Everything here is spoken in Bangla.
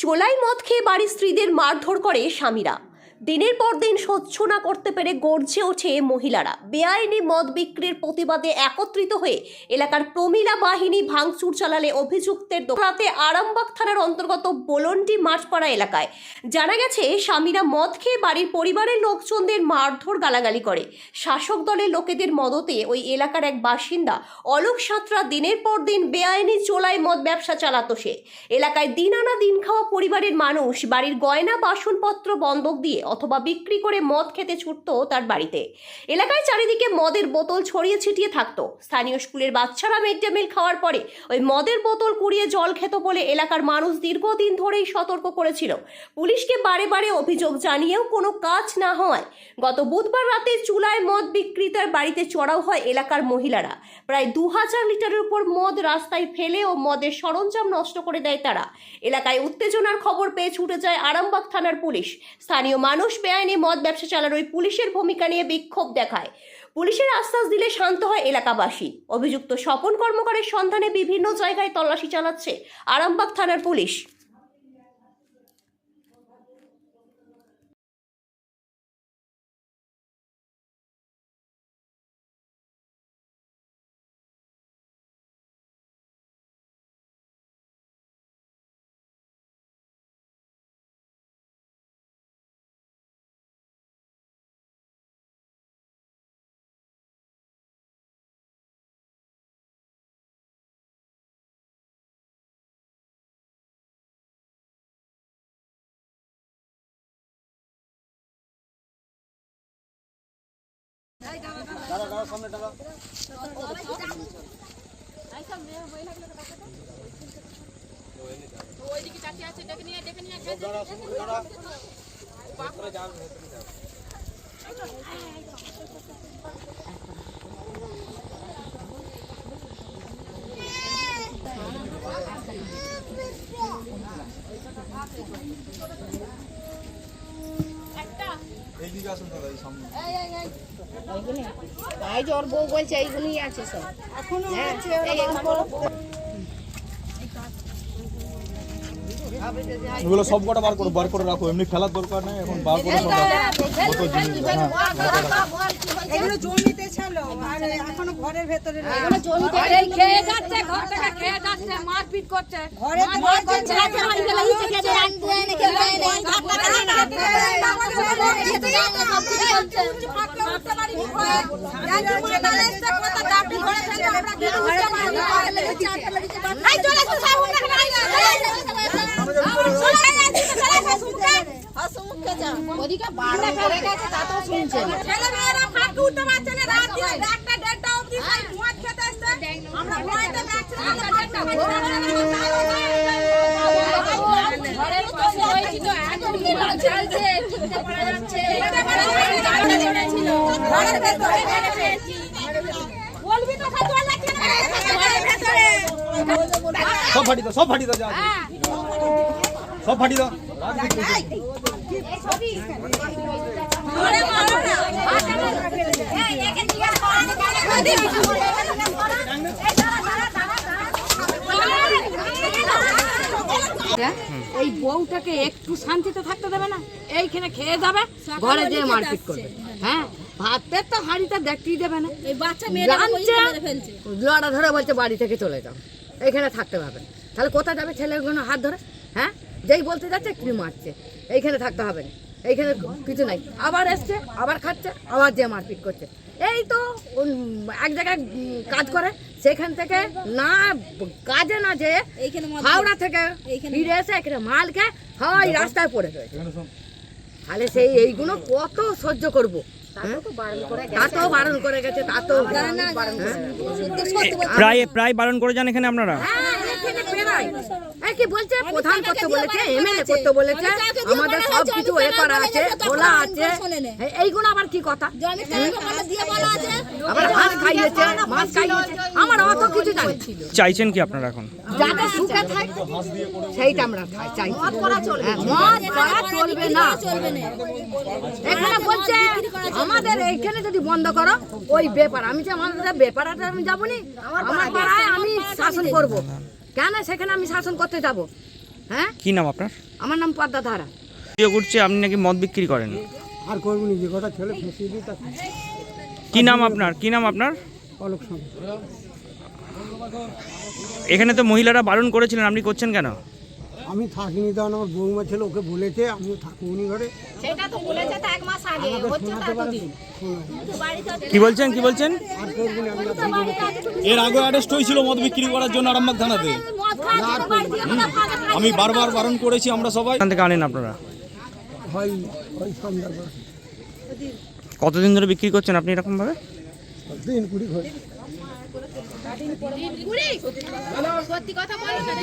চোলাই মদ খেয়ে বাড়ির স্ত্রীদের মারধর করে স্বামীরা। দিনের পর দিন সহ্য না করতে পেরে গর্জে ওঠে মহিলারা। বেআইনি মদ বিক্রির প্রতিবাদে একত্রিত হয়ে এলাকার প্রমিলা বাহিনী ভাঙচুর চালালে অভিযুক্তের দোকাতে আরামবাগ থানার অন্তর্গত বোলন্ডি মাঠপাড়া এলাকায় জানা গেছে, স্বামীরা মদ খেয়ে বাড়ির পরিবারের লোকজনদের মারধর গালাগালি করে। শাসক দলের লোকেদের মদতে ওই এলাকার এক বাসিন্দা অলোক সাঁতরা দিনের পর দিন বেআইনি চোলাই মদ ব্যবসা চালাতো সে। এলাকায় দিন আনা দিন খাওয়া পরিবারের মানুষ বাড়ির গয়না, বাসনপত্র বন্ধক দিয়ে অথবা বিক্রি করে মদ খেতে ছুটতো তার বাড়িতে। এলাকায় চারিদিকে মদের বোতল ছড়িয়ে ছিটিয়ে থাকতো। স্থানীয় স্কুলের বাচ্চারা মিড ডে মিল খাওয়ার পরে ওই মদের বোতল কুড়িয়ে জল খেত বলে এলাকার মানুষ দীর্ঘদিন ধরেই সতর্ক করেছিল। পুলিশকে বারে বারে অভিযোগ জানিয়েও কোনো কাজ না হওয়ায় গত বুধবার রাতে চুলায় মদ বিক্রেতার বাড়িতে চড়াও হয় এলাকার মহিলারা। প্রায় দু হাজার লিটারের উপর মদ রাস্তায় ফেলে ও মদের সরঞ্জাম নষ্ট করে দেয় তারা। এলাকায় উত্তেজনার খবর পেয়ে ছুটে যায় আরামবাগ থানার পুলিশ। স্থানীয় মানুষ বেআইনি মদ ব্যবসা ওই পুলিশের ভূমিকা নিয়ে বিক্ষোভ দেখায়। পুলিশের আশ্বাস দিলে শান্ত হয় এলাকাবাসী। অভিযুক্ত স্বপন কর্মকারের সন্ধানে বিভিন্ন জায়গায় তল্লাশি চালাচ্ছে আরামবাগ থানার পুলিশ। এইদিকে আসুন দাদা এই সামনে এইগুলি এই যে ওর বউ বলছে এইগুলি আছে সব এখনও আছে এগুলো সব কটা বার করে বার করে রাখো এমনি ফেলার দরকার নেই এখন বার করে সব কত জিনিস হ্যাঁ এগুলো জমিতে ছিল আর এখনও ঘরের ভেতরে এগুলো জমিতে ঘর থেকে খেয়ে যাচ্ছে মারপিট করছে ঘরে বাড়ি। ওদিকে বারণ করে গেছে তা তো শুনছে না। ছেলেমেয়েরা ফাঁকে উঠতে পারছে না, রাত দিয়ে একটা দেড়টা অবধি খাই জল লাগছে না ঘরের ভেতরে সব ফাটি দাও সব ফাটি দাও যা সব ফাটি দাও ঘরে মারো না এই করো এই বউটাকে একটু শান্তিতে থাকতে দেবে না? এইখানে খেয়ে যাবে ঘরে যেয়ে মারপিট করবে। হ্যাঁ? ভাতের তো হাঁড়িটা দেখতেই দেবে না। এই বাচ্চা মেয়ে লড়া ধরে বলছে বাড়ি থেকে চলে যাও। এইখানে থাকতে হবে। তাহলে কোথায় যাবে ছেলেগুলো হাত ধরে? হ্যাঁ? যেই বলতে যাচ্ছে কি মারছে। এইখানে থাকতে হবে না। এইখানে কিছু নাই। আবার এসছে আবার খাচ্ছে আবার যে মারপিট করছে। এই তো এক জায়গায় কাজ করে সেখান থেকে না কাজে না যে হাওড়া থেকে ফিরে এসে এখানে মাল খেয়ে হয় রাস্তায় পড়ে রয়েছে। তাহলে সেই এইগুলো কত সহ্য করব হ্যাঁ? করে প্রায় প্রায় বারণ করে যান এখানে আপনারা? হ্যাঁ, বেরোয়। এই কি বলছে? প্রধান করতে বলেছে এমএলএ করতে বলেছে আমাদের সব কিছু এ করা আছে খোলা আছে। এইগুলো আবার কি কথা? জমির টাকা দিয়ে বলা আছে আবার মাছ খাইয়েছে মাছ খাইয়েছে। আমার অত কিছু জানি চাইছেন কি আপনারা এখন? যাতে সুখে থাকে সেইটা আমরা চাই মদ করা চলবে মদ করা চলবে না। এখানে বলছে আমাদের এইখানে যদি বন্ধ করো ওই ব্যাপার আমি যে আমাদের ব্যাপারটা আমি যাব নি আমার পাড়ায় আমি শাসন করব। কেন সেখানে আমি শাসন করতে যাব? হ্যাঁ? কি নাম আপনার? আমার নাম পদ্মা ধারা। ভিডিও করছে আপনি নাকি মদ বিক্রি করেন? আর করব নি যে কথা ছেলে ফেসিয়ে দিই তা কি নাম আপনার? কি নাম আপনার? অলোক এখানে তো মহিলারা বারণ করেছিলেন আপনি করছেন কেন? আমি থাকিনি তখন আমার বৌমা ছেলে ওকে বলেছে আমিও থাকুনি ঘরে। সেটা তো বলেছে তো এক মাস আগে হচ্ছে তো এতদিন। কি বলছেন কি বলছেন? আর করব না আমি আর এর আগে অ্যারেস্ট হয়েছিল মদ বিক্রি করার জন্য আরামবাগ থানাতে। আমি বারবার বারণ করেছি আমরা সবাই। থেকে আনেন আপনারা। হয় ওই সন্ধ্যার কতদিন ধরে বিক্রি করছেন আপনি এরকমভাবে? দিন কুড়ি ঘরে। সত্যি কথা বলো না